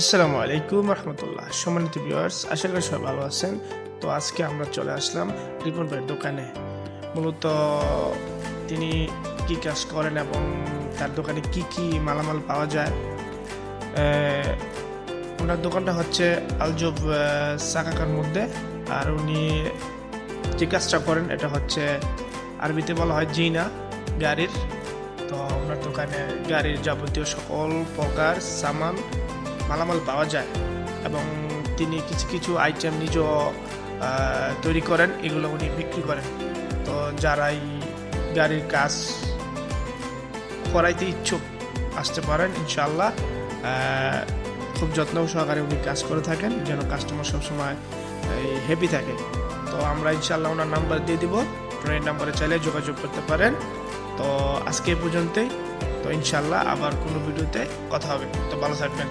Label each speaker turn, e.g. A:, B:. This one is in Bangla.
A: আসসালামু আলাইকুম রহমতুল্লাহ। সম্মানিত ভিউয়ার্স, আশা করি সবাই ভালো আছেন। তো আজকে আমরা চলে আসলাম রিপন ভাইয়ের দোকানে। মূলত তিনি কি কাজ করেন এবং তার দোকানে কি কি মালামাল পাওয়া যায়। ওনার দোকানটা হচ্ছে আলজব সাকাকার মধ্যে। আর উনি যে কাজটা করেন এটা হচ্ছে আরবিতে বলা হয় জিনা, গাড়ির। তো ওনার দোকানে গাড়ির যাবতীয় সকল প্রকার সামান মালামাল পাওয়া যায় এবং তিনি কিছু কিছু আইটেম আহ, তৈরি করেন এগুলো উনি বিক্রি করেন। তো যারা এই গাড়ির কাজ করাইতে ইচ্ছুক আসতে পারেন ইনশাল্লাহ খুব যত্ন সহকারে উনি কাজ করে থাকেন যেন কাস্টমার সবসময় হ্যাপি থাকে। তো আমরা ইনশাল্লাহ ওনার নাম্বার দিয়ে দিব এই নাম্বারে চাইলে যোগাযোগ করতে পারেন। তো আজকে পর্যন্তই। তো ইনশাল্লাহ আবার কোনো ভিডিওতে কথা হবে। তো ভালো থাকবেন।